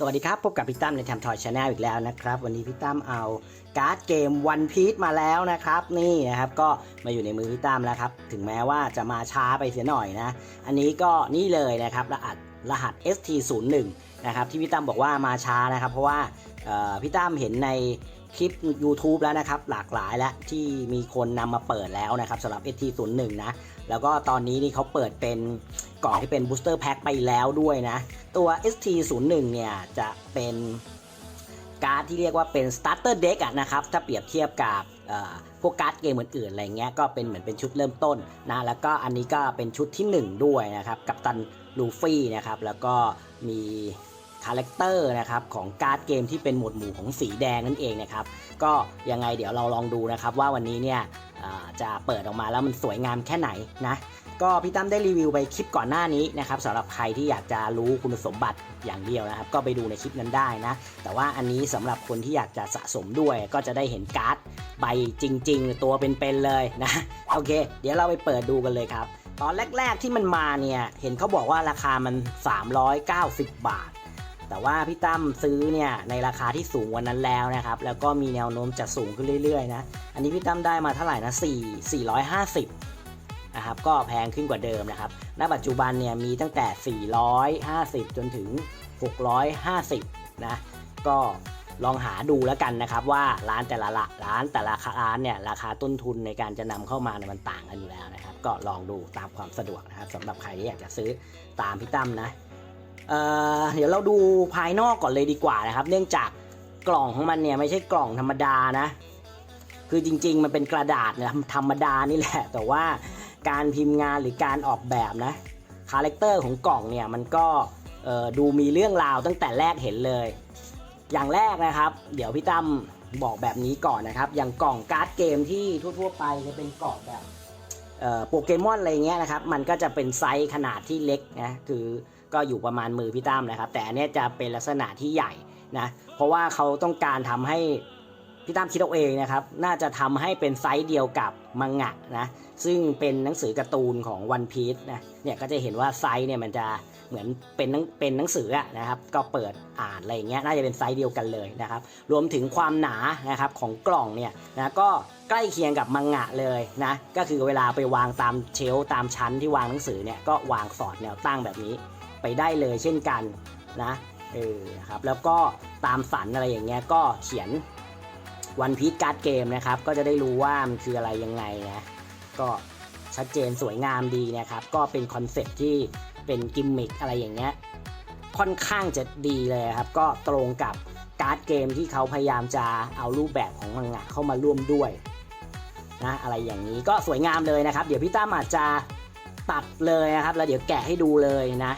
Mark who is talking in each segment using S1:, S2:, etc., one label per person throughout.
S1: สวัสดีครับ พบกับพี่ตั้มในแทมทอยชาแนลอีกแล้วนะครับ วันนี้พี่ตั้มเอาการ์ดเกมวันพี e มาแล้วนะครับ นี่นะครับก็มาอยู่ในมือพี่ตั้มแล้วครับ ถึงแม้ว่าจะมาช้าไปเสียหน่อยนะ อันนี้ก็นี่เลยนะครับ รหัสรหัส ST01 นะครับที่พี่ตั้มบอกว่ามาช้านะครับ เพราะว่าพี่ตั้มเห็นในคลิป YouTube แล้วนะครับ หลากหลายแล้วที่มีคนนำมาเปิดแล้วนะครับสำหรับ ST01 นะ แล้วก็ตอนนี้นี่เขาเปิดเป็นกล่องที่เป็น Booster Pack ไปแล้วด้วยนะ ตัว ST01 เนี่ยจะเป็นการ์ดที่เรียกว่าเป็น Starter Deck อะนะครับ ถ้าเปรียบเทียบกับพวกการ์ดเกมอื่นๆอะไรเงี้ยก็เป็นเหมือนเป็นชุดเริ่มต้นนะแล้วก็อันนี้ก็เป็นชุดที่ 1 ด้วยนะครับ กับตันลูฟี่นะครับ แล้วก็มี คาแรคเตอร์นะครับของการ์ดเกมที่เป็นหมวดหมู่ของสีแดงนั่นเองนะครับก็ยังไงเดี๋ยวเราลองดูนะครับว่าวันนี้เนี่ยจะเปิดออกมาแล้วมันสวยงามแค่ไหนนะก็พี่ตั้มได้รีวิวไปคลิปก่อนหน้านี้นะครับสำหรับใครที่อยากจะรู้คุณสมบัติอย่างเดียวนะครับ ก็ไปดูในคลิปนั้นได้นะ แต่ว่าอันนี้สำหรับคนที่อยากจะสะสมด้วย ก็จะได้เห็นการ์ดใบจริง ๆ ตัวเป็นๆเลยนะโอเค เดี๋ยวเราไปเปิดดูกันเลยครับ ตอนแรก ๆที่มันมาเนี่ยเห็นเขาบอกว่าราคามัน 390 บาท แต่ว่าพี่ตั้มซื้อเนี่ยในราคาที่สูงวันนั้นแล้วนะครับ แล้วก็มีแนวโน้มจะสูงขึ้นเรื่อยๆนะ อันนี้พี่ตั้มได้มาเท่าไหร่นะ4 450นะครับ ก็แพงขึ้นกว่าเดิมนะครับ ณ ปัจจุบันเนี่ยมีตั้งแต่ 450 จนถึง 650 นะ ก็ลองหาดูแล้วกันนะครับว่าร้านแต่ละละร้านแต่ละร้านเนี่ยราคาต้นทุนในการจะนำเข้ามาเนี่ยมันต่างกันอยู่แล้วนะครับ ก็ลองดูตามความสะดวกนะครับสำหรับใครที่อยากจะซื้อตามพี่ตั้มนะ เเดี๋ยวเราดูภายนอกก่อนเลยดีกว่านะครับ เนื่องจากกล่องของมันเนี่ยไม่ใช่กล่องธรรมดานะ คือจริง ๆ มันเป็นกระดาษนะธรรมดานี่แหละ แต่ว่าการพิมพ์งานหรือการออกแบบนะคาแรคเตอร์ของกล่องเนี่ยมันก็ดูมีเรื่องราวตั้งแต่แรกเห็นเลย อย่างแรกนะครับ เดี๋ยวพี่ตั้มบอกแบบนี้ก่อนนะครับ อย่างกล่องการ์ดเกมที่ทั่ว ๆ ไปจะเป็นกล่องแบบโปเกมอนอะไรเงี้ยนะครับ มันก็จะเป็นไซส์ขนาดที่เล็กนะ คือ ก็อยู่ประมาณมือพี่ตั้มนะครับ แต่อันนี้จะเป็นลักษณะที่ใหญ่นะเพราะว่าเขาต้องการทำให้พี่ตั้มคิดเอาเองนะครับ น่าจะทำให้เป็นไซส์เดียวกับมังงะนะซึ่งเป็นหนังสือการ์ตูนของ One Piece นะเนี่ยก็จะเห็นว่าไซส์เนี่ยมันจะเหมือนเป็นนังเป็นหนังสืออะนะครับก็เปิดอ่านอะไรอย่างเงี้ยน่าจะเป็นไซส์เดียวกันเลยนะครับ รวมถึงความหนานะครับของกล่องเนี่ยนะก็ใกล้เคียงกับมังงะเลยนะก็คือเวลาไปวางตามเชล์ตามชั้นที่วางหนังสือเนี่ยก็วางสอดแนวตั้งแบบนี้ ไปได้เลยเช่นกันนะเออครับแล้วก็ตามสันอะไรอย่างเงี้ยก็เขียนวันพีการ์ดเกมนะครับ ก็จะได้รู้ว่ามันคืออะไรยังไงนะก็ชัดเจนสวยงามดีนะครับ ก็เป็นคอนเซ็ปที่เป็นกิมมิคอะไรอย่างเงี้ยค่อนข้างจะดีเลยครับ ก็ตรงกับการ์ดเกมที่เขาพยายามจะเอารูปแบบของมังงะเข้ามาร่วมด้วยนะอะไรอย่างนี้ก็สวยงามเลยนะครับ เดี๋ยวพี่ตั้มอาจจะตัดเลยนะครับ แล้วเดี๋ยวแกะให้ดูเลยนะ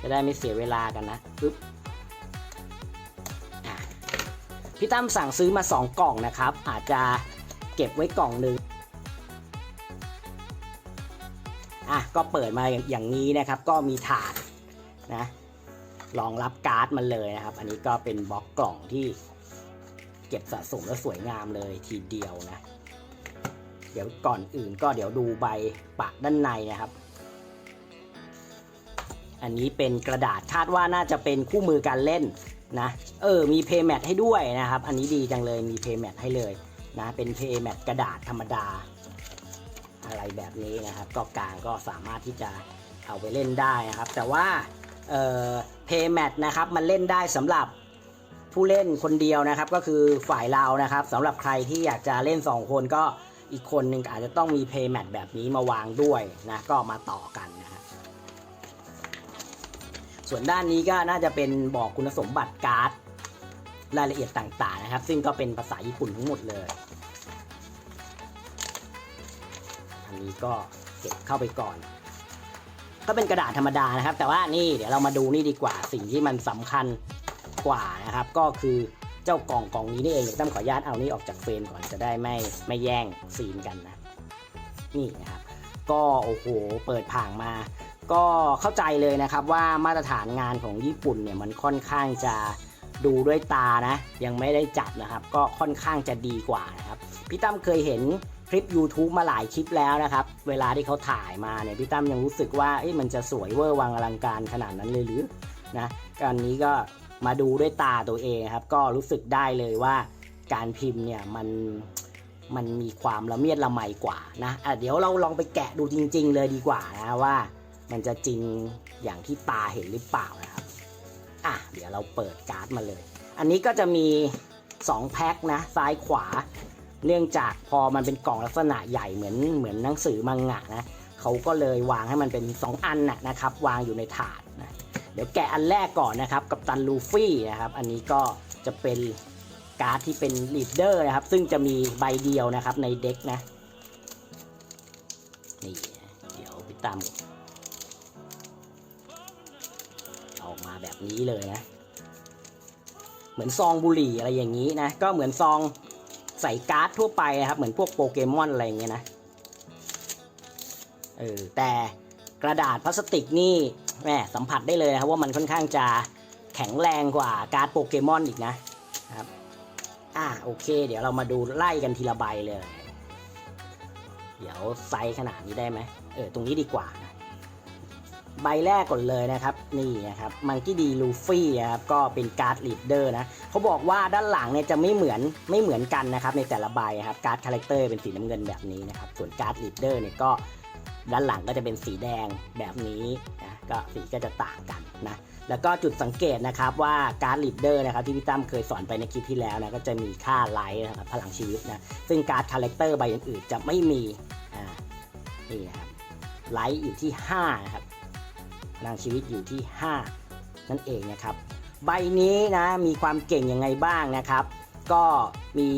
S1: จะได้ไม่เสียเวลากันนะปึ๊บพี่ตั้มสั่งซื้อมา 2 กล่องนะครับ อาจจะเก็บไว้กล่องหนึ่งอะก็เปิดมาอย่างนี้นะครับ ก็มีถาดนะรองรับการ์ดมันเลยนะครับ อันนี้ก็เป็นบล็อกกล่องที่เก็บสะสมแล้วสวยงามเลยทีเดียวนะ เดี๋ยวก่อนอื่นก็เดี๋ยวดูใบปะด้านในนะครับ อันนี้เป็นกระดาษคาดว่าน่าจะเป็นคู่มือการเล่นนะเออมีเพย์แมทให้ด้วยนะครับ อันนี้ดีจังเลยมีเพย์แมทให้เลยนะเป็นเพย์แมทกระดาษธรรมดา อะไรแบบนี้นะครับ ก็กลางก็สามารถที่จะเอาไปเล่นได้นะครับ แต่ว่าเอ่อเพย์แมทนะครับมันเล่นได้สำหรับผู้เล่นคนเดียวนะครับ ก็คือฝ่ายเรานะครับสำหรับใครที่อยากจะเล่น 2 คนก็อีกคนหนึ่งอาจจะต้องมีเพย์แมทแบบนี้มาวางด้วยนะก็มาต่อกันนะครับ ส่วนด้านนี้ก็น่าจะเป็นบอกคุณสมบัติการ์ดรายละเอียดต่างๆนะครับ ซึ่งก็เป็นภาษาญี่ปุ่นทั้งหมดเลย อันนี้ก็เก็บเข้าไปก่อน ก็เป็นกระดาษธรรมดานะครับ แต่ว่านี่เดี๋ยวเรามาดูนี่ดีกว่าสิ่งที่มันสำคัญกว่านะครับ ก็คือเจ้ากล่องกล่องนี้นี่เองเดี๋ยวตั้มขออนุญาตเอานี่ออกจากเฟรมก่อนจะได้ไม่ไม่แย่งซีนกันนะ นี่นะครับ ก็โอ้โหเปิดผ่างมา ก็เข้าใจเลยนะครับว่ามาตรฐานงานของญี่ปุ่นเนี่ยมันค่อนข้างจะดูด้วยตานะ ยังไม่ได้จับนะครับ ก็ค่อนข้างจะดีกว่านะครับพี่ตั้มเคยเห็นคลิป YouTube มาหลายคลิปแล้วนะครับ เวลาที่เขาถ่ายมาเนี่ยพี่ตั้มยังรู้สึกว่ามันจะสวยเวอร์วังอลังการขนาดนั้นเลยหรือนะการนี้ก็มาดูด้วยตาตัวเองครับ ก็รู้สึกได้เลยว่าการพิมพ์เนี่ยมันมันมีความละเมียดละไมกว่านะะเดี๋ยวเราลองไปแกะดูจริง ๆ เลยดีกว่านะว่า มันจะจริงอย่างที่ตาเห็นหรือเปล่านะครับ อะ เดี๋ยวเราเปิดการ์ดมาเลย อันนี้ก็จะมี 2 แพ็คนะ ซ้ายขวา เนื่องจากพอมันเป็นกล่องลักษณะใหญ่เหมือนเหมือนหนังสือมังงะนะเขาก็เลยวางให้มันเป็น 2 อันนะนะครับ วางอยู่ในถาดนะ เดี๋ยวแกะอันแรกก่อนนะครับ กับตันลูฟี่นะครับ อันนี้ก็จะเป็นการ์ดที่เป็นลีดเดอร์นะครับ ซึ่งจะมีใบเดียวนะครับในเด็กนะ นี่ เดี๋ยวพี่ตาม นี้เลยนะ เหมือนซองบุหรี่อะไรอย่างนี้นะ ก็เหมือนซองใส่การ์ดทั่วไปนะครับ เหมือนพวกโปเกมอนอะไรอย่างเงี้ยนะ เออ แต่กระดาษพลาสติกนี่แหมสัมผัสได้เลยนะครับว่ามันค่อนข้างจะแข็งแรงกว่าการ์ดโปเกมอนอีกนะครับ อ่าโอเค เดี๋ยวเรามาดูไล่กันทีละใบเลย เดี๋ยวไซส์ขนาดนี้ได้ไหมเออ ตรงนี้ดีกว่านะ ใบแรกก่อนเลยนะครับ นี่นะครับมังกี้ดีลูฟี่นะครับก็เป็นการ์ดลีดเดอร์นะเขาบอกว่าด้านหลังเนี่ยจะไม่เหมือนไม่เหมือนกันนะครับในแต่ละใบครับการ์ดคาแรคเตอร์เป็นสีน้ำเงินแบบนี้นะครับส่วนการ์ดลีดเดอร์เนี่ยก็ด้านหลังก็จะเป็นสีแดงแบบนี้นะก็สีก็จะต่างกันนะแล้วก็จุดสังเกตนะครับว่าการ์ดลีดเดอร์นะครับที่พี่ตั้มเคยสอนไปในคลิปที่แล้วนะก็จะมีค่าไลท์นะครับพลังชีวิตนะซึ่งการ์ดคาแรคเตอร์ใบอื่นๆจะไม่มีอ่านี่นะครับไลท์อยู่ที่5นะครับ พลังชีวิตอยู่ที่ 5 นั่นเองนะครับ ใบนี้นะมีความเก่งยังไงบ้างนะครับ ก็มี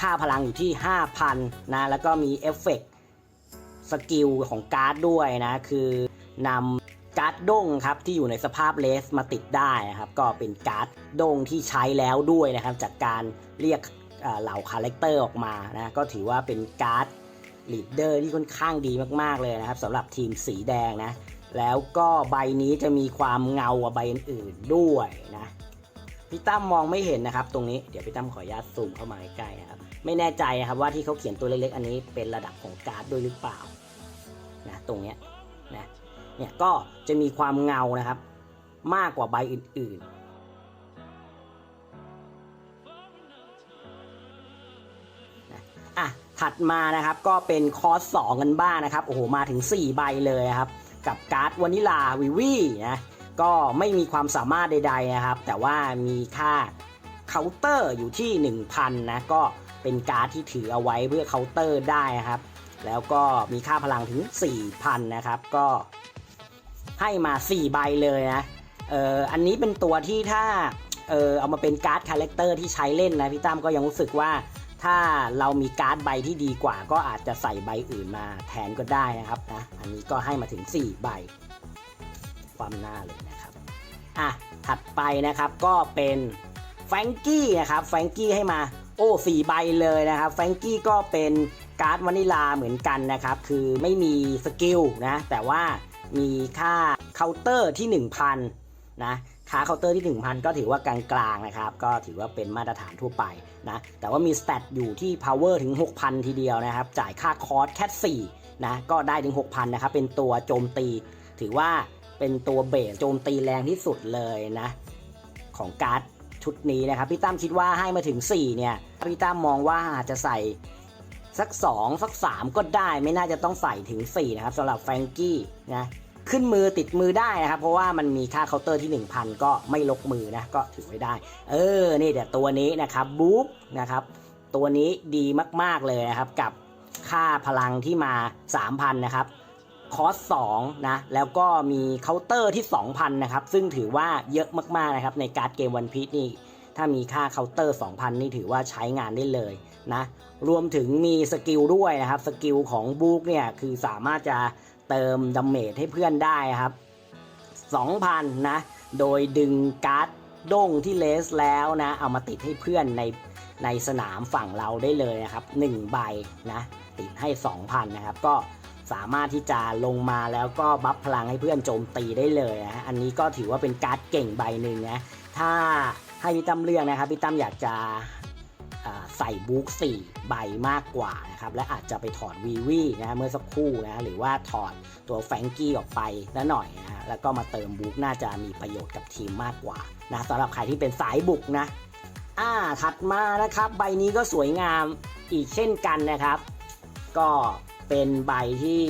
S1: ค่าพลังอยู่ที่ 5,000นะแล้วก็มีเอฟเฟกต์สกิลของการ์ดด้วยนะคือนำการ์ดด้งครับที่อยู่ในสภาพเลสมาติดได้นะครับ ก็เป็นการ์ดด้งที่ใช้แล้วด้วยนะครับ จากการเรียกเหล่าคาแรคเตอร์ออกมานะก็ถือว่าเป็นการ์ดลีดเดอร์ที่ค่อนข้างดีมาก ๆ เลยนะครับสำหรับทีมสีแดงนะ แล้วก็ใบนี้จะมีความเงากว่าใบอื่นๆด้วยนะพี่ตั้มมองไม่เห็นนะครับ ตรงนี้เดี๋ยวพี่ตั้มขออนุญาตซูมเข้ามาใกล้นะครับ ไม่แน่ใจนะครับว่าที่เขาเขียนตัวเล็กๆ อันนี้เป็นระดับของการ์ดด้วยหรือเปล่านะตรงเนี้ยนะเนี่ยก็จะมีความเงานะครับ มากกว่าใบอื่นๆนะอะถัดมานะครับก็เป็นคอร์สสองกันบ้างนะครับโอ้โหมาถึง 4 ใบเลยครับ กับการ์ดวานิลาวิวีนะก็ไม่มีความสามารถใดๆนะครับ แต่ว่ามีค่าเคาน์เตอร์อยู่ที่ 1,000นะก็เป็นการ์ดที่ถือเอาไว้เพื่อเคาน์เตอร์ได้นะครับ แล้วก็มีค่าพลังถึง 4,000 นะครับ ก็ให้มา 4 ใบเลยนะเอออันนี้เป็นตัวที่ถ้าเออเอามาเป็นการ์ดคาแรคเตอร์ที่ใช้เล่นนะพี่ตั้มก็ยังรู้สึกว่า ถ้าเรามีการ์ดใบที่ดีกว่า ก็อาจจะใส่ใบอื่นมาแทนก็ได้นะครับนะอันนี้ก็ให้มาถึง 4 ใบ ความหน้าเลยนะครับอะถัดไปนะครับก็เป็นแฟงกี้นะครับแฟงกี้ให้มาโอ้สี่ใบเลยนะครับแฟงกี้ก็เป็นการ์ดวานิลาเหมือนกันนะครับ คือไม่มีสกิลนะ แต่ว่ามีค่าเคาน์เตอร์ที่ 1,000นะค่าเคาน์เตอร์ที่ 1,000 ก็ถือว่ากลางๆนะครับ ก็ถือว่าเป็นมาตรฐานทั่วไป นะแต่ว่ามีสเตตอยู่ที่ power ถึง 6,000 ทีเดียวนะครับ จ่ายค่าคอร์สแค่4นะก็ได้ถึง 6,000 นะครับ เป็นตัวโจมตี ถือว่าเป็นตัวเบสโจมตีแรงที่สุดเลยนะ ของการ์ดชุดนี้นะครับ พี่ตั้มคิดว่าให้มาถึง 4 เนี่ย พี่ตั้มมองว่าอาจจะใส่สัก 2 สัก 3 ก็ได้ไม่น่าจะต้องใส่ถึง 4 นะครับสำหรับแฟรงกี้นะ ขึ้นมือติดมือได้นะครับ เพราะว่ามันมีค่าเคาน์เตอร์ที่ 1,000 ก็ไม่ลกมือนะก็ถือไว้ได้ เออนี่เดี๋ยวตัวนี้นะครับบุ๊กนะครับตัวนี้ดีมากๆเลยนะครับกับค่าพลังที่มา 3,000 นะครับคอส2นะแล้วก็มีเคาน์เตอร์ที่ 2,000 นะครับ ซึ่งถือว่าเยอะมากๆนะครับในการ์ดเกมวันพีชนี่ถ้ามีค่าเคาน์เตอร์ 2,000 นี่ถือว่าใช้งานได้เลยนะรวมถึงมีสกิลด้วยนะครับ สกิลของบุ๊กเนี่ยคือสามารถจะ เติมดาเมจให้เพื่อนได้ครับ 2,000 นะ โดยดึงการ์ดด้งที่เลสแล้วนะ เอามาติดให้เพื่อนในในสนามฝั่งเราได้เลยนะครับ1ใบนะ ติดให้ 2,000 นะครับ ก็สามารถที่จะลงมาแล้วก็บัฟพลังให้เพื่อนโจมตีได้เลยนะอันนี้ก็ถือว่าเป็นการ์ดเก่งใบหนึ่งนะ ถ้าให้พี่ตั้มเลือกนะครับพี่ตั้มอยากจะ ใส่บุ๊ก4ใบมากกว่านะครับและอาจจะไปถอดวีวีนะเมื่อสักครู่นะหรือว่าถอดตัวแฟงกี้ออกไปแล้วหน่อยนะแล้วก็มาเติมบุ๊กน่าจะมีประโยชน์กับทีมมากกว่านะสำหรับใครที่เป็นสายบุกนะอ่าถัดมานะครับ ใบนี้ก็สวยงามอีกเช่นกันนะครับ ก็เป็นใบที่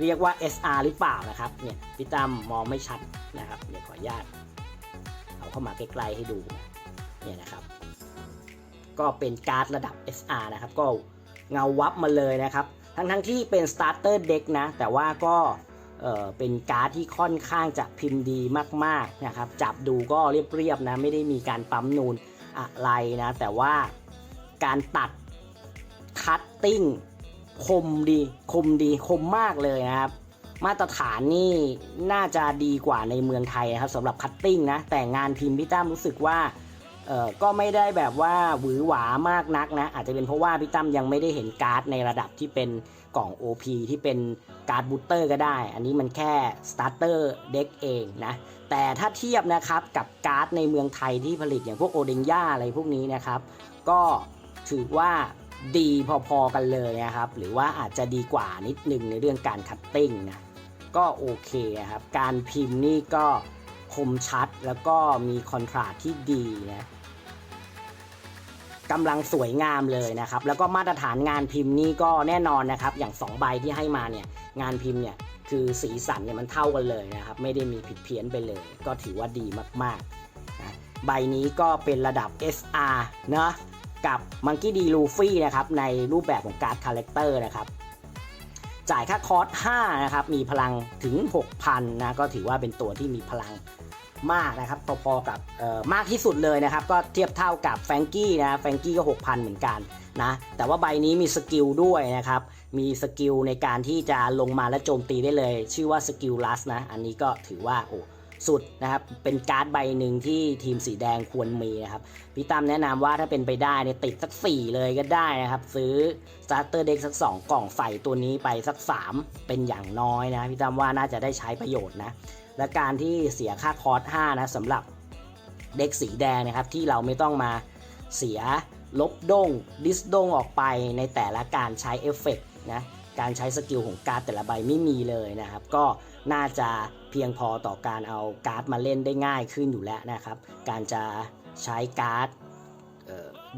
S1: เรียกว่า SR หรือเปล่านะครับเนี่ยพี่ตั้มมองไม่ชัดนะครับเดี๋ยวขออนุญาตเอาเข้ามาใกล้ๆให้ดูเนี่ยนะครับ ก็เป็นการ์ดระดับ SR นะครับ ก็เงาวับมาเลยนะครับ ทั้งๆที่เป็น starter deck นะ แต่ว่าก็เอ่อเป็นการ์ดที่ค่อนข้างจะพิมพ์ดีมากๆนะครับ จับดูก็เรียบๆนะ ไม่ได้มีการปั๊มนูนอะไรนะ แต่ว่าการตัดคัตติ้งคมดีคมดีคมมากเลยนะครับ มาตรฐานนี่น่าจะดีกว่าในเมืองไทยนะครับสำหรับคัตติ้งนะ แต่งานพิมพ์พี่ตั้มรู้สึกว่า เอ่อก็ไม่ได้แบบว่าหวือหวามากนักนะ อาจจะเป็นเพราะว่าพี่ตั้มยังไม่ได้เห็นการ์ดในระดับที่เป็นกล่อง OP ที่เป็นการ์ดบูตเตอร์ก็ได้ อันนี้มันแค่สตาร์เตอร์เด็กเองนะ แต่ถ้าเทียบนะครับกับการ์ดในเมืองไทยที่ผลิตอย่างพวกโอเดนย่าอะไรพวกนี้นะครับ ก็ถือว่าดีพอๆกันเลยนะครับ หรือว่าอาจจะดีกว่านิดนึงในเรื่องการคัตติ้งนะก็โอเคครับ การพิมพ์นี่ก็คมชัดแล้วก็มีคอนทราสที่ดีนะ กำลังสวยงามเลยนะครับ แล้วก็มาตรฐานงานพิมพ์นี่ก็แน่นอนนะครับ อย่าง 2 ใบที่ให้มาเนี่ยงานพิมพ์เนี่ยคือสีสันเนี่ยมันเท่ากันเลยนะครับ ไม่ได้มีผิดเพี้ยนไปเลย ก็ถือว่าดีมากๆนะใบนี้ก็เป็นระดับ SR นะกับ Monkey D Luffy นะครับ ในรูปแบบของการ์ดคาแรคเตอร์นะครับ จ่ายค่าคอร์ส5นะครับ มีพลังถึง 6,000นะก็ถือว่าเป็นตัวที่มีพลัง มากนะครับพอๆกับมากที่สุดเลยนะครับ ก็เทียบเท่ากับแฟงกี้นะแฟงกี้ก็ 6,000 เหมือนกันนะแต่ว่าใบนี้มีสกิลด้วยนะครับ มีสกิลในการที่จะลงมาและโจมตีได้เลย ชื่อว่าสกิลลัสนะ อันนี้ก็ถือว่าโอ้สุดนะครับ เป็นการ์ดใบหนึ่งที่ทีมสีแดงควรมีนะครับ พี่ตั้มแนะนำว่าถ้าเป็นไปได้เนี่ยติดสัก 4 เลยก็ได้นะครับ ซื้อ starter deck สัก 2 กล่องใส่ตัวนี้ไปสัก 3 เป็นอย่างน้อยนะ พี่ตั้มว่าน่าจะได้ใช้ประโยชน์นะ และการที่เสียค่าคอร์ส5นะสำหรับเด็กสีแดงนะครับ ที่เราไม่ต้องมาเสียลบดงดิสดงออกไปในแต่ละการใช้เอฟเฟกต์นะการใช้สกิลของการ์ดแต่ละใบไม่มีเลยนะครับ ก็น่าจะเพียงพอต่อการเอาการ์ดมาเล่นได้ง่ายขึ้นอยู่แล้วนะครับ การจะใช้การ์ด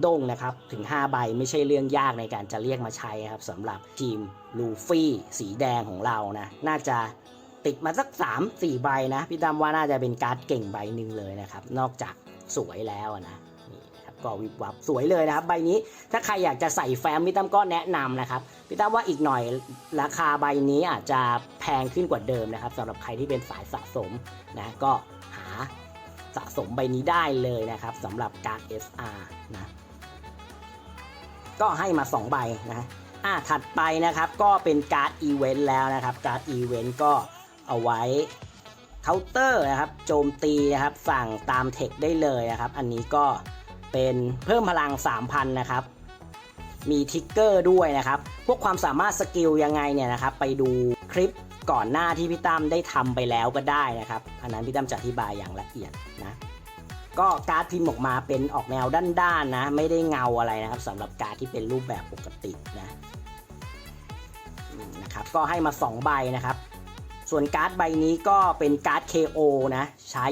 S1: ด้งนะครับถึง 5 ใบไม่ใช่เรื่องยากในการจะเรียกมาใช้ครับสำหรับทีมลูฟี่สีแดงของเรานะน่าจะ ติดมาสัก 3 4 ใบนะพี่ตั้มว่าน่าจะเป็นการ์ดเก่งใบหนึ่งเลยนะครับ นอกจากสวยแล้วนะนี่ครับก็วิบวับสวยเลยนะครับ ใบนี้ถ้าใครอยากจะใส่แฟ้มพี่ตั้มก็แนะนำนะครับพี่ตั้มว่าอีกหน่อยราคาใบนี้อาจจะแพงขึ้นกว่าเดิมนะครับสำหรับใครที่เป็นสายสะสมนะก็หาสะสมใบนี้ได้เลยนะครับสำหรับการ์ด SR นะก็ให้มา 2 ใบนะอะถัดไปนะครับก็เป็นการ์ดอีเวนต์แล้วนะครับการ์ดอีเวนต์ก็ เอาไว้เคาน์เตอร์นะครับโจมตีนะครับสั่งตามเทคได้เลยนะครับ อันนี้ก็เป็นเพิ่มพลัง 3,000 นะครับ มีทิกเกอร์ด้วยนะครับ พวกความสามารถสกิลยังไงเนี่ยนะครับ ไปดูคลิปก่อนหน้าที่พี่ตั้มได้ทำไปแล้วก็ได้นะครับ อันนั้นพี่ตั้มจะอธิบายอย่างละเอียดนะก็การ์ดพิมพ์ออกมาเป็นออกแนวด้านๆนะไม่ได้เงาอะไรนะครับสำหรับการ์ดที่เป็นรูปแบบปกตินะนะครับก็ให้มา2ใบนะครับ ส่วนการ์ดใบนี้ก็เป็นการ์ด KO นะใช้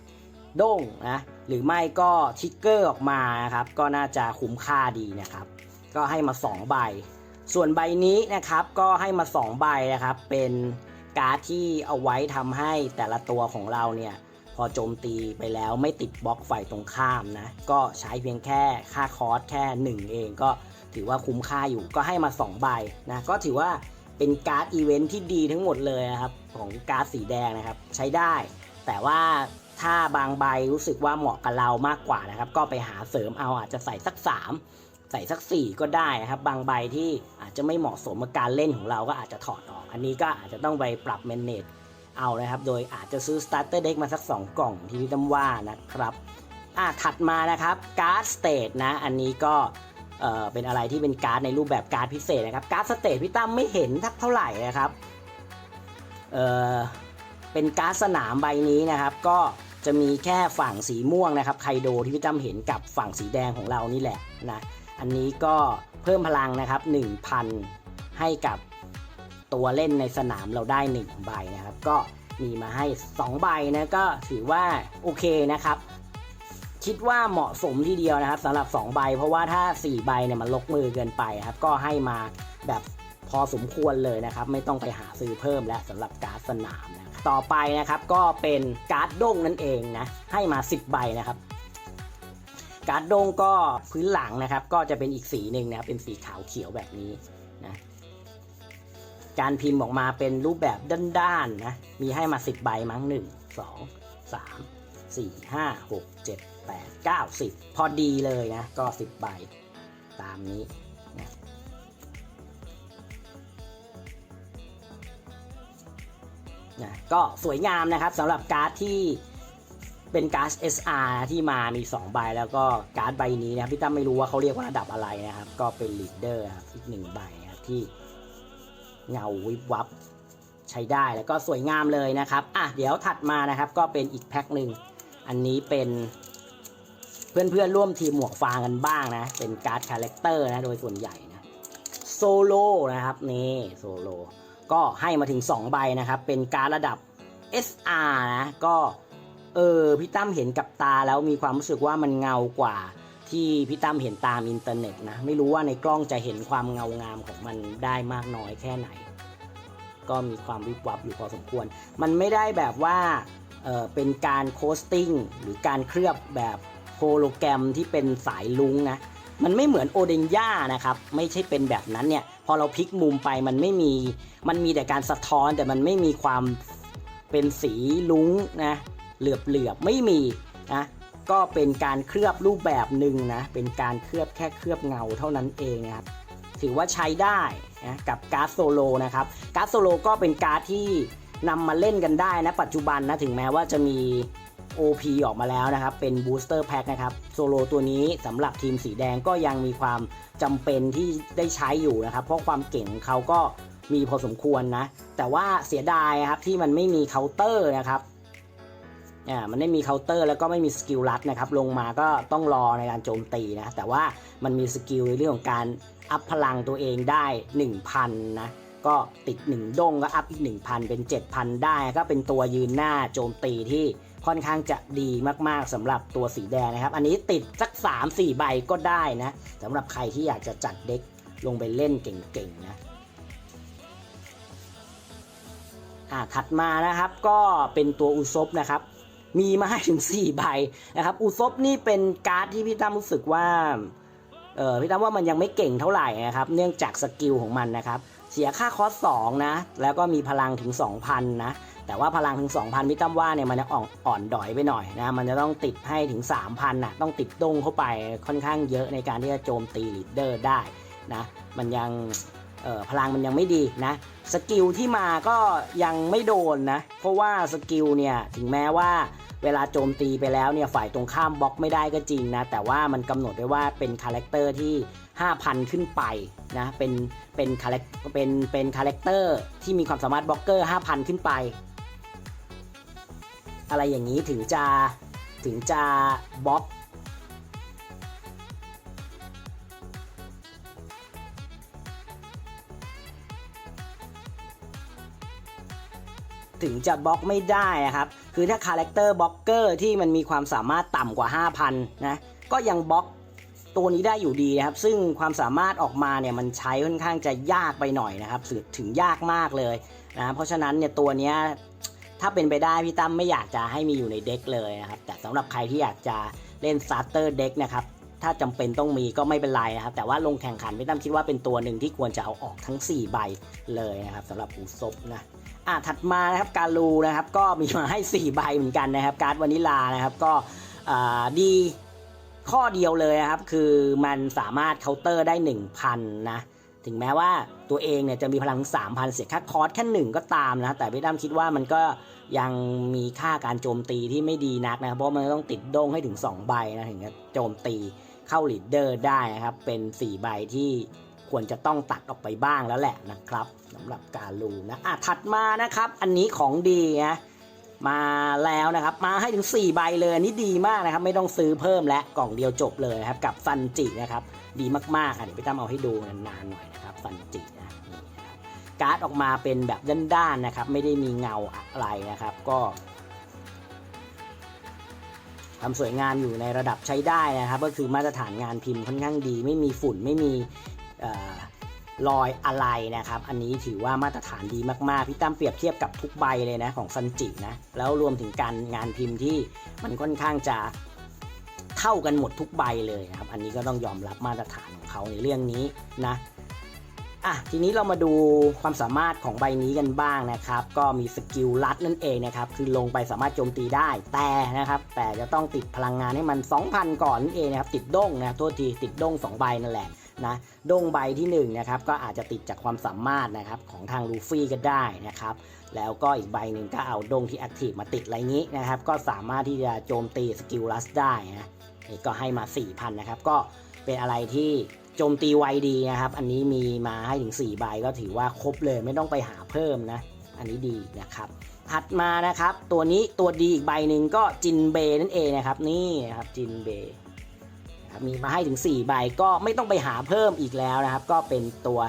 S1: 4 โด้งนะหรือไม่ก็ทิกเกอร์ออกมานะครับก็น่าจะคุ้มค่าดีนะครับ ก็ให้มา 2 ใบ ส่วนใบนี้นะครับก็ให้มา 2 ใบนะครับ เป็นการ์ดที่เอาไว้ทำให้แต่ละตัวของเราเนี่ยพอโจมตีไปแล้วไม่ติดบล็อกฝ่ายตรงข้ามนะ ก็ใช้เพียงแค่ค่าคอร์สแค่ 1 เองก็ถือว่าคุ้มค่าอยู่ก็ให้มา 2 ใบนะ ก็ถือว่าเป็นการ์ดอีเวนท์ที่ดีทั้งหมดเลยนะครับ ของการ์ดสีแดงนะครับ ใช้ได้ แต่ว่าถ้าบางใบรู้สึกว่าเหมาะกับเรามากกว่านะครับ ก็ไปหาเสริมเอาอาจจะใส่สัก 3 ใส่สัก 4 ก็ได้นะครับ บางใบที่อาจจะไม่เหมาะสมกับการเล่นของเราก็อาจจะถอดออก อันนี้ก็อาจจะต้องไปปรับเมนเนจเอานะครับ โดยอาจจะซื้อ starter deck มาสัก 2 กล่องที่พี่ตั้มว่านะครับอะถัดมานะครับการ์ดสเตทนะ อันนี้ก็เอ่อเป็นอะไรที่เป็นการ์ดในรูปแบบการ์ดพิเศษนะครับการ์ดสเตทพี่ตั้มไม่เห็นทักเท่าไหร่นะครับ เเป็นการ์ดสนามใบนี้นะครับ ก็จะจะมีแค่ฝั่งสีม่วงนะครับไคโดที่พี่ตั้มเห็นกับฝั่งสีแดงของเรานี่แหละนะอันนี้ก็เพิ่มพลังนะครับ 1,000 ให้กับตัวเล่นในสนามเราได้ 1 ใบนะครับ ก็มีมาให้ 2 ใบนะก็ถือว่าโอเคนะครับ คิดว่าเหมาะสมทีเดียวนะครับสำหรับ 2 ใบ เพราะว่าถ้า 4 ใบเนี่ยมันลกมือเกินไปครับ ก็ให้มาแบบ พอสมควรเลยนะครับ ไม่ต้องไปหาซื้อเพิ่มแล้วสำหรับการ์ดสนามนะต่อไปนะครับก็เป็นการ์ดด้งนั่นเองนะให้มา 10 ใบนะครับการ์ดด้งก็พื้นหลังนะครับ ก็จะเป็นอีกสีหนึ่งนะครับเป็นสีขาวเขียวแบบนี้นะการพิมพ์ออกมาเป็นรูปแบบด้านๆนะมีให้มา 10 ใบมั้ง 1 2 3 4 5 6 7 8 9 10 พอดีเลยนะ ก็ 10 ใบ ตามนี้ นะก็สวยงามนะครับสำหรับการ์ดที่เป็นการ์ด SR ที่มามี 2 ใบแล้วก็การ์ดใบนี้นะครับพี่ตั้มไม่รู้ว่าเขาเรียกว่าระดับอะไรนะครับ ก็เป็นลีดเดอร์ครับอีกหนึ่งใบนะครับที่เงาวิบวับใช้ได้แล้วก็สวยงามเลยนะครับอะเดี๋ยวถัดมานะครับก็เป็นอีกแพ็คหนึ่งอันนี้เป็นเพื่อนๆร่วมทีมหมวกฟางกันบ้างนะ เป็นการ์ดคาแรคเตอร์นะโดยส่วนใหญ่นะโซโล่นะครับนี่โซโล่ ก็ให้มาถึง 2 ใบนะครับ เป็นการระดับ SR นะ ก็เออพี่ตั้มเห็นกับตาแล้วมีความรู้สึกว่ามันเงากว่าที่พี่ตั้มเห็นตามอินเทอร์เน็ตนะ ไม่รู้ว่าในกล้องจะเห็นความเงางามของมันได้มากน้อยแค่ไหน ก็มีความวิบวับอยู่พอสมควร มันไม่ได้แบบว่าเออเป็นการโคสติ้งหรือการเคลือบแบบโฮโลแกรมที่เป็นสายลุงนะ มันไม่เหมือนโอเดนย่านะครับ ไม่ใช่เป็นแบบนั้นเนี่ย พอเราพลิกมุมไปมันไม่มี มันมีแต่การสะท้อนแต่มันไม่มีความเป็นสีลุ้งนะเหลือบเหลือบไม่มีนะก็เป็นการเคลือบรูปแบบหนึ่งนะเป็นการเคลือบแค่เคลือบเงาเท่านั้นเองนะครับถือว่าใช้ได้นะกับการ์ดโซโลนะครับการ์ดโซโลก็เป็นการ์ดที่นำมาเล่นกันได้นะปัจจุบันนะถึงแม้ว่าจะมี OP ออกมาแล้วนะครับ เป็นบูสเตอร์แพ็คนะครับ โซโลตัวนี้สำหรับทีมสีแดงก็ยังมีความจำเป็นที่ได้ใช้อยู่นะครับ เพราะความเก่งเขาก็มีพอสมควรนะ แต่ว่าเสียดายครับที่มันไม่มีเคาน์เตอร์นะครับอ่ามันไม่มีเคาน์เตอร์แล้วก็ไม่มีสกิลลัดนะครับ ลงมาก็ต้องรอในการโจมตีนะ แต่ว่ามันมีสกิลในเรื่องของการอัพพลังตัวเองได้ 1,000 นะ ก็ติด 1ดงก็อัพอีก 1,000 เป็น 7,000 ได้ ก็เป็นตัวยืนหน้าโจมตีที่ ค่อนข้างจะดีมากๆสำหรับตัวสีแดงนะครับ อันนี้ติดสัก 3-4 ใบก็ได้นะสำหรับใครที่อยากจะจัดเด็กลงไปเล่นเก่งๆนะอ่าถัดมานะครับก็เป็นตัวอุซบนะครับ มีมาให้ถึง 4 ใบนะครับ อุซบนี่เป็นการ์ดที่พี่ตั้มรู้สึกว่าเออพี่ตั้มว่ามันยังไม่เก่งเท่าไหร่นะครับ เนื่องจากสกิลของมันนะครับ เสียค่าคอสสองนะ แล้วก็มีพลังถึง 2,000 นะ แต่ว่าพลังถึง 2,000พี่ตั้มว่าเนี่ยมันจะอ่อนอ่อนดอยไปหน่อยนะมันจะต้องติดให้ถึง 3,000นะต้องติดดงเข้าไปค่อนข้างเยอะในการที่จะโจมตีลีดเดอร์ได้นะมันยังเออพลังมันยังไม่ดีนะสกิลที่มาก็ยังไม่โดนนะเพราะว่าสกิลเนี่ยถึงแม้ว่าเวลาโจมตีไปแล้วเนี่ยฝ่ายตรงข้ามบล็อกไม่ได้ก็จริงนะแต่ว่ามันกำหนดไว้ว่าเป็นคาแรคเตอร์ที่ 5,000 ขึ้นไปนะเป็นเป็นคาแรคเป็นเป็นคาแรคเตอร์ที่มีความสามารถบล็อกเกอร์ 5,000 ขึ้นไป อะไรอย่างนี้ถึงจะถึงจะบล็อกถึงจะบล็อกไม่ได้นะครับ คือถ้าคาแรคเตอร์บล็อกเกอร์ที่มันมีความสามารถต่ำกว่า 5,000 นะ ก็ยังบล็อกตัวนี้ได้อยู่ดีนะครับ ซึ่งความสามารถออกมาเนี่ยมันใช้ค่อนข้างจะยากไปหน่อยนะครับถึงยากมากเลยนะ เพราะฉะนั้นเนี่ยตัวนี้ ถ้าเป็นไปได้พี่ตั้มไม่อยากจะให้มีอยู่ในเด็กเลยนะครับ แต่สำหรับใครที่อยากจะเล่นสตาร์เตอร์เด็กนะครับ ถ้าจำเป็นต้องมีก็ไม่เป็นไรนะครับ แต่ว่าลงแข่งขันพี่ตั้มคิดว่าเป็นตัวหนึ่งที่ควรจะเอาออกทั้ง 4 ใบเลยนะครับสำหรับอูซบนะอะถัดมานะครับการูนะครับ ก็มีมาให้ 4 ใบเหมือนกันนะครับ การ์ดวานิลานะครับก็ดีข้อเดียวเลยนะครับ คือมันสามารถเคาน์เตอร์ได้ 1,000 นะ ถึงแม้ว่าตัวเองเนี่ยจะมีพลัง 3,000 เสียค่าคอร์สแค่หนึ่งก็ตามนะ แต่พี่ตั้มคิดว่ามันก็ยังมีค่าการโจมตีที่ไม่ดีนักนะ เพราะมันต้องติดโด้งให้ถึง 2 ใบนะ ถึงจะโจมตีเข้าลีดเดอร์ได้นะครับ เป็น 4 ใบที่ควรจะต้องตัดออกไปบ้างแล้วแหละนะครับสำหรับการลูนะอะถัดมานะครับ อันนี้ของดีนะมาแล้วนะครับ มาให้ถึง 4 ใบเลยอันนี้ดีมากนะครับ ไม่ต้องซื้อเพิ่มและกล่องเดียวจบเลยนะครับ กับซันจินะครับ ดีมากๆอะเดี๋ยวพี่ตั้มเอาให้ดูนานๆหน่อยนะครับซันจินะนี่นะครับการ์ดออกมาเป็นแบบด้านๆนะครับ ไม่ได้มีเงาอะไรนะครับ ก็ทำสวยงามอยู่ในระดับใช้ได้นะครับ ก็คือมาตรฐานงานพิมพ์ค่อนข้างดี ไม่มีฝุ่นไม่มีเอ่อรอยอะไรนะครับ อันนี้ถือว่ามาตรฐานดีมากๆ พี่ตั้มเปรียบเทียบกับทุกใบเลยนะของซันจินะ แล้วรวมถึงการงานพิมพ์ที่มันค่อนข้างจะ เท่ากันหมดทุกใบเลยนะครับ อันนี้ก็ต้องยอมรับมาตรฐานของเขาในเรื่องนี้นะอะทีนี้เรามาดูความสามารถของใบนี้กันบ้างนะครับ ก็มีสกิลลัดนั่นเองนะครับ คือลงไปสามารถโจมตีได้แต่นะครับ แต่จะต้องติดพลังงานให้มัน 2,000 ก่อนนั่นเองนะครับ ติดด้งนะโทษทีติดด้ง2ใบนั่นแหละนะด้งใบที่1นะครับก็อาจจะติดจากความสามารถนะครับของทางลูฟี่ก็ได้นะครับ แล้วก็อีกใบหนึ่งก็เอาด้งที่แอคทีฟมาติดอะไรงี้นะครับ ก็สามารถที่จะโจมตีสกิลลัสได้นะ นี่ก็ให้มา 4,000 นะครับ ก็เป็นอะไรที่โจมตีไวดีนะครับ อันนี้มีมาให้ถึง4ใบก็ถือว่าครบเลยไม่ต้องไปหาเพิ่มนะ อันนี้ดีนะครับถัดมานะครับ ตัวนี้ตัวดีอีกใบหนึ่งก็จินเบนั่นเองนะครับ นี่นะครับจินเบครับมีมาให้ถึง 4 ใบก็ไม่ต้องไปหาเพิ่มอีกแล้วนะครับ ก็เป็นตัว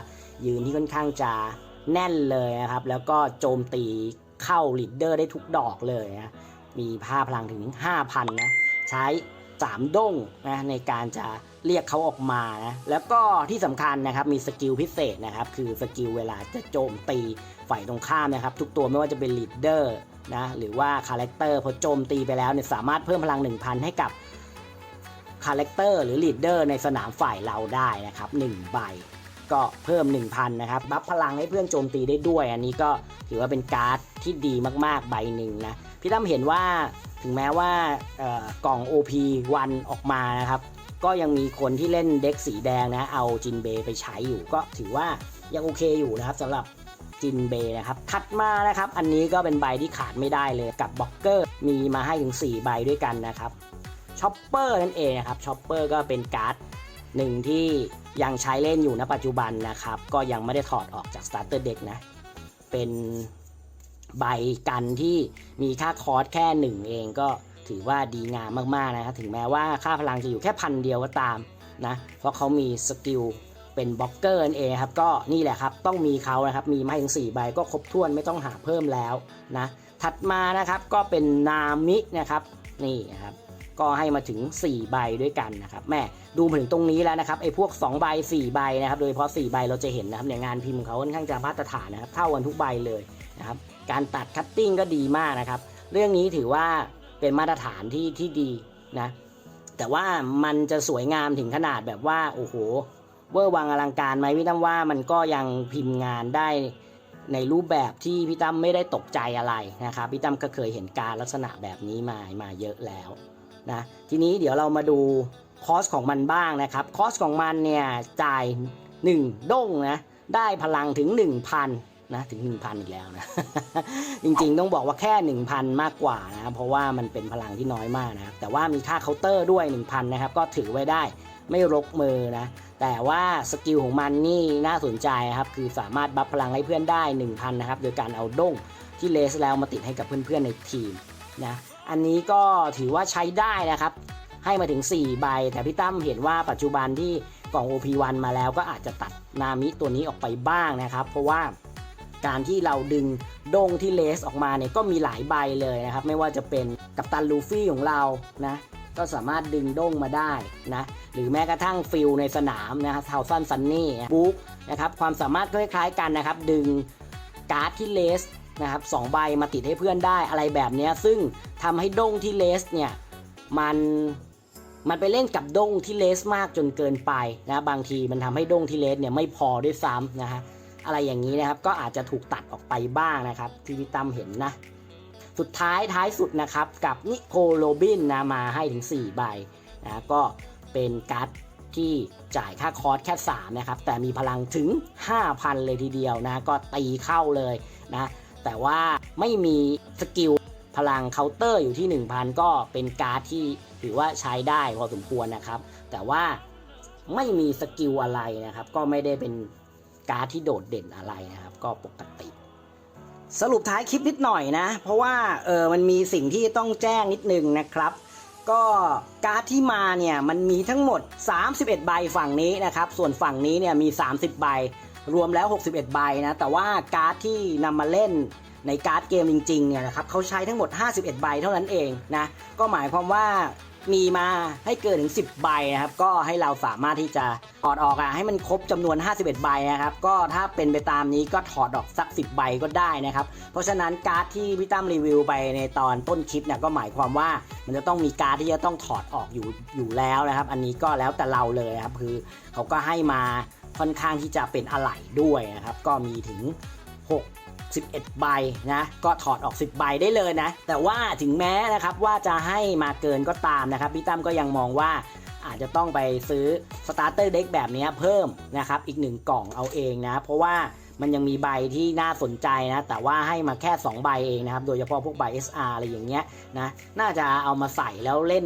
S1: ยืนที่ค่อนข้างจะแน่นเลยนะครับ แล้วก็โจมตีเข้าลีดเดอร์ได้ทุกดอกเลยนะมีผ้าพลังถึง 5,000 นะ ใช้ 3ด้งนะในการจะเรียกเขาออกมานะแล้วก็ที่สำคัญนะครับมีสกิลพิเศษนะครับคือสกิลเวลาจะโจมตีฝ่ายตรงข้ามนะครับ ทุกตัวไม่ว่าจะเป็นลีดเดอร์นะหรือว่าคาแรคเตอร์พอโจมตีไปแล้วเนี่ยสามารถเพิ่มพลัง 1,000 ให้กับคาแรคเตอร์หรือลีดเดอร์ในสนามฝ่ายเราได้นะครับ1ใบก็เพิ่ม 1,000 นะครับ บัฟพลังให้เพื่อนโจมตีได้ด้วย อันนี้ก็ถือว่าเป็นการ์ดที่ดีมากๆ ใบหนึ่งนะ พี่ตั้มเห็นว่า ถึงแม้ว่ากล่อง OP วันออกมานะครับ ก็ยังมีคนที่เล่นเด็กสีแดงนะเอาจินเบย์ไปใช้อยู่ก็ถือว่ายังโอเคอยู่นะครับสำหรับจินเบย์นะครับ ถัดมานะครับ อันนี้ก็เป็นใบที่ขาดไม่ได้เลยกับบล็อกเกอร์ มีมาให้ถึง 4 ใบด้วยกันนะครับช็อปเปอร์นั่นเองนะครับช็อปเปอร์ก็เป็นการ์ดหนึ่งที่ยังใช้เล่นอยู่ณปัจจุบันนะครับ ก็ยังไม่ได้ถอดออกจากสตาร์เตอร์เด็กนะ เป็น ใบกันที่มีค่าคอร์สแค่หนึ่งเองก็ถือว่าดีงามมากๆนะครับถึงแม้ว่าค่าพลังจะอยู่แค่พันเดียวก็ตามนะเพราะเขามีสกิลเป็นบล็อกเกอร์นั่นเองครับก็นี่แหละครับต้องมีเขานะครับมีมาถึง4ใบก็ครบถ้วนไม่ต้องหาเพิ่มแล้วนะถัดมานะครับก็เป็นนามินะครับนี่นะครับก็ให้มาถึง 4 ใบด้วยกันนะครับแม่ดูมาถึงตรงนี้แล้วนะครับไอ้พวก 2 ใบ 4 ใบนะครับโดยเฉพาะ4ใบเราจะเห็นนะครับเนี่ยงานพิมพ์เขาค่อนข้างจะมาตรฐานนะครับเท่ากันทุกใบเลยนะครับ การตัดคัตติ้งก็ดีมากนะครับ เรื่องนี้ถือว่าเป็นมาตรฐานที่ที่ดีนะ แต่ว่ามันจะสวยงามถึงขนาดแบบว่าโอ้โหเวอร์วังอลังการไหมพี่ตั้มว่ามันก็ยังพิมพ์งานได้ในรูปแบบที่พี่ตั้มไม่ได้ตกใจอะไรนะครับพี่ตั้มก็เคยเห็นการลักษณะแบบนี้มามาเยอะแล้วนะทีนี้เดี๋ยวเรามาดูคอสของมันบ้างนะครับ คอสของมันเนี่ยจ่าย 1ด้งนะได้พลังถึง 1,000 นะถึง 1,000 อีกแล้วนะ จริงๆต้องบอกว่าแค่ 1,000 มากกว่านะเพราะว่ามันเป็นพลังที่น้อยมากนะครับแต่ว่ามีค่าเคาน์เตอร์ด้วย 1,000 นะครับ ก็ถือไว้ได้ไม่รกมือนะ แต่ว่าสกิลของมันนี่น่าสนใจครับ คือสามารถบัฟพลังให้เพื่อนได้ 1,000 นะครับ โดยการเอาด้งที่เลสแล้วมาติดให้กับเพื่อนๆในทีมนะ อันนี้ก็ถือว่าใช้ได้นะครับ ให้มาถึง 4 ใบ แต่พี่ตั้มเห็นว่าปัจจุบันที่กล่อง OP1 มาแล้วก็อาจจะตัดนามิตัวนี้ออกไปบ้างนะครับ เพราะว่า การที่เราดึงดงที่เลสออกมาเนี่ยก็มีหลายใบเลยนะครับ ไม่ว่าจะเป็นกัปตันลูฟี่ของเรานะก็สามารถดึงด่งมาได้นะหรือแม้กระทั่งฟิลในสนามนะครับเทาซันซันนี่บุ๊กนะครับความสามารถคล้ายๆกันนะครับ ดึงการ์ดที่เลสนะครับสองใบมาติดให้เพื่อนได้อะไรแบบนี้ซึ่งทำให้ด่งที่เลสเนี่ยมันมันไปเล่นกับด้งที่เลสมากจนเกินไปนะบางทีมันทำให้ด้งที่เลสเนี่ยไม่พอด้วยซ้ำนะฮะ อะไรอย่างนี้นะครับ ก็อาจจะถูกตัดออกไปบ้างนะครับ ที่พี่ตั้มเห็นนะ สุดท้ายท้ายสุดนะครับ กับนิโคโรบินนะมาให้ถึง 4 ใบนะก็เป็นการ์ดที่จ่ายค่าคอร์สแค่ 3 นะครับ แต่มีพลังถึง 5,000 เลยทีเดียวนะ ก็ตีเข้าเลยนะ แต่ว่าไม่มีสกิลพลังเคาน์เตอร์อยู่ที่ 1,000 ก็เป็นการ์ดที่ถือว่าใช้ได้พอสมควรนะครับ แต่ว่าไม่มีสกิลอะไรนะครับ ก็ไม่ได้เป็น การ์ดที่โดดเด่นอะไรนะครับ ก็ปกติ สรุปท้ายคลิปนิดหน่อยนะ เพราะว่าเออมันมีสิ่งที่ต้องแจ้งนิดนึงนะครับ ก็การ์ดที่มาเนี่ยมันมีทั้งหมด 31 ใบฝั่งนี้นะครับ ส่วนฝั่งนี้เนี่ยมี 30 ใบ รวมแล้ว 61 ใบนะ แต่ว่าการ์ดที่นำมาเล่นในการ์ดเกมจริงๆเนี่ยนะครับเขาใช้ทั้งหมด 51 ใบเท่านั้นเองนะ ก็หมายความว่า มีมาให้เกินถึง 10 ใบนะครับ ก็ให้เราสามารถที่จะถอดออกอะให้มันครบจำนวน 51 ใบนะครับ ก็ถ้าเป็นไปตามนี้ก็ถอดออกสัก 10 ใบก็ได้นะครับ เพราะฉะนั้นการ์ดที่พี่ตั้มรีวิวไปในตอนต้นคลิปเนี่ยก็หมายความว่ามันจะต้องมีการ์ดที่จะต้องถอดออกอยู่อยู่แล้วนะครับ อันนี้ก็แล้วแต่เราเลยครับคือเขาก็ให้มาค่อนข้างที่จะเป็นอะไหล่ด้วยนะครับ ก็มีถึง 6 11 ใบนะ ก็ถอดออก 10 ใบได้เลยนะ แต่ว่าถึงแม้นะครับว่าจะให้มาเกินก็ตามนะครับ พี่ตั้มก็ยังมองว่าอาจจะต้องไปซื้อสตาร์เตอร์เด็กแบบนี้เพิ่มนะครับ อีกหนึ่งกล่องเอาเองนะ เพราะว่ามันยังมีใบที่น่าสนใจนะ แต่ว่าให้มาแค่ 2 ใบเองนะครับ โดยเฉพาะพวกใบ SR อะไรอย่างเงี้ยนะ น่าจะเอามาใส่แล้วเล่น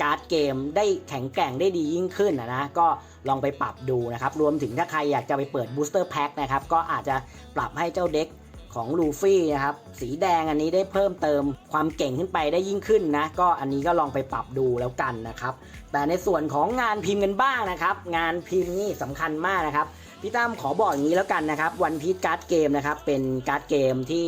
S1: การ์ดเกมได้แข็งแกร่งได้ดียิ่งขึ้นนะนะ ก็ ลองไปปรับดูนะครับ รวมถึงถ้าใครอยากจะไปเปิดบูสเตอร์แพ็คนะครับ ก็อาจจะปรับให้เจ้าเด็กของลูฟี่นะครับ สีแดงอันนี้ได้เพิ่มเติมความเก่งขึ้นไปได้ยิ่งขึ้นนะ ก็อันนี้ก็ลองไปปรับดูแล้วกันนะครับ แต่ในส่วนของงานพิมพ์กันบ้างนะครับ งานพิมพ์นี่สำคัญมากนะครับ พี่ตั้มขอบอกอย่างนี้แล้วกันนะครับวันพี e การ์ดเกมนะครับ เป็นการ์ดเกมที่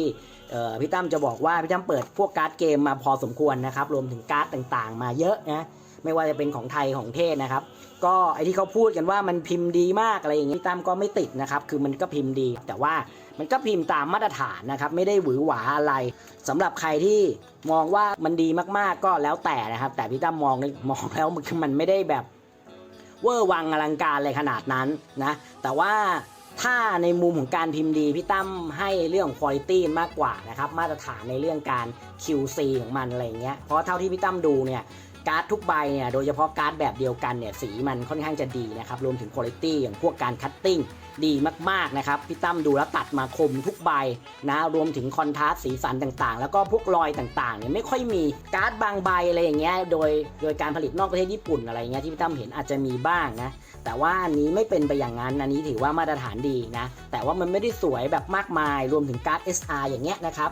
S1: พี่ตั้มจะบอกว่าพี่ตั้มเปิดพวกการ์ดเกมมาพอสมควรนะครับ รวมถึงการ์ดต่างๆ มาเยอะนะ ไม่ว่าจะเป็นของไทยของเทศนะครับ ก็ไอที่เขาพูดกันว่ามันพิมพ์ดีมากอะไรอย่างนี้พี่ตั้มก็ไม่ติดนะครับ คือมันก็พิมพ์ดี แต่ว่ามันก็พิมพ์ตามมาตรฐานนะครับ ไม่ได้หวือหวาอะไรสำหรับใครที่มองว่ามันดีมากๆก็แล้วแต่นะครับ แต่พี่ตั้มมองมองแล้วมันมันไม่ได้แบบเวอร์วังอลังการเลยขนาดนั้นนะ แต่ว่าถ้าในมุมของการพิมพ์ดีพี่ตั้มให้เรื่องคุณภาพมากกว่านะครับ มาตรฐานในเรื่องการ QC ของมันอะไรเงี้ยเพราะเท่าที่พี่ตั้มดูเนี่ย การ์ดทุกใบเนี่ยโดยเฉพาะการ์ดแบบเดียวกันเนี่ยสีมันค่อนข้างจะดีนะครับรวมถึงคุณภาพอย่างพวกการคัตติ้งดีมากๆนะครับพี่ตั้มดูแล้วตัดมาคมทุกใบนะรวมถึงคอนทราส์สีสันต่างๆ แล้วก็พวกรอยต่างๆเนี่ยไม่ค่อยมีการ์ดบางใบอะไรอย่างเงี้ยโดยโดยการผลิตนอกประเทศญี่ปุ่นอะไรเงี้ยที่พี่ตั้มเห็นอาจจะมีบ้างนะแต่ว่าอันนี้ไม่เป็นไปอย่างนั้นอันนี้ถือว่ามาตรฐานดีนะแต่ว่ามันไม่ได้สวยแบบมากมาย รวมถึงการ์ด SR อย่างเงี้ยนะครับ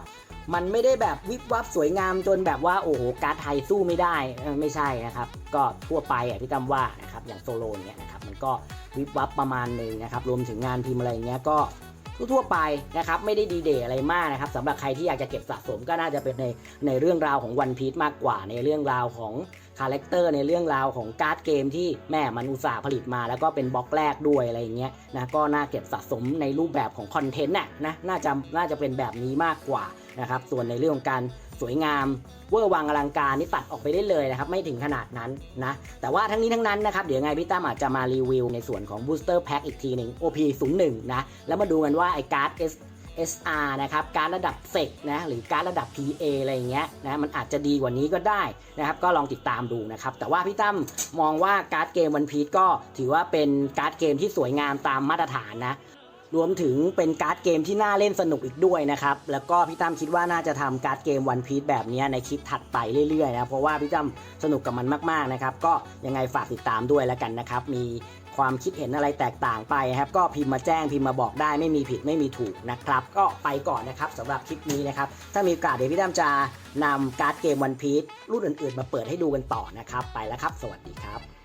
S1: มันไม่ได้แบบวิบวับสวยงามจนแบบว่าโอ้โหการ์ดไทยสู้ไม่ได้ไม่ใช่นะครับ ก็ทั่วไปอะพี่ตั้มว่านะครับอย่างโซโลเนี้ยนะครับมันก็วิบวับประมาณหนึ่งนะครับรวมถึงงานพิมพ์อะไรเงี้ยก็ทั่วไปนะครับไม่ได้ดีเดย์อะไรมากนะครับสำหรับใครที่อยากจะเก็บสะสมก็น่าจะเป็นในในเรื่องราวของวันพี e มากกว่า ในเรื่องราวของคาแรคเตอร์ในเรื่องราวของการ์ดเกมที่แม่มันอุตสาห์ผลิตมา แล้วก็เป็นบล็อกแรกด้วยอะไรอย่างเงี้ยนะก็น่าเก็บสะสมในรูปแบบของคอนเทนต์น่ะนะน่าจะน่าจะเป็นแบบนี้มากกว่านะครับส่วนในเรื่องของการ สวยงาม เวอร์วังอลังการนี่ตัดออกไปได้เลยนะครับ ไม่ถึงขนาดนั้นนะ แต่ว่าทั้งนี้ทั้งนั้นนะครับ เดี๋ยวไงพี่ตั้มอาจจะมารีวิวในส่วนของ Booster Pack อีกทีหนึ่ง OP 0 1นะ แล้วมาดูกันว่าไอ้การ์ด S SR นะครับ การระดับเซกนะ หรือการระดับ PA อะไรอย่างเงี้ยนะ มันอาจจะดีกว่านี้ก็ได้นะครับ ก็ลองติดตามดูนะครับ แต่ว่าพี่ตั้มมองว่าการ์ดเกมวันพี e ก็ถือว่าเป็นการ์ดเกมที่สวยงามตามมาตรฐานนะ รวมถึงเป็นการ์ดเกมที่น่าเล่นสนุกอีกด้วยนะครับ แล้วก็พี่ตั้มคิดว่าน่าจะทำการ์ดเกมวันพี e แบบนี้ในคลิปถัดไปเรื่อยๆนะเพราะว่าพี่ตั้มสนุกกับมันมากๆนะครับ ก็ยังไงฝากติดตามด้วยแล้วกันนะครับ มีความคิดเห็นอะไรแตกต่างไปครับ ก็พิมพ์มาแจ้งพิมพ์มาบอกได้ไม่มีผิดไม่มีถูกนะครับ ก็ไปก่อนนะครับสำหรับคลิปนี้นะครับ ถ้ามีโอกาสเดี๋ยวพี่ตั้มจะนำการ์ดเกมวันพี e รุ่นอื่นๆ มาเปิดให้ดูกันต่อนะครับ ไปแล้วครับ สวัสดีครับ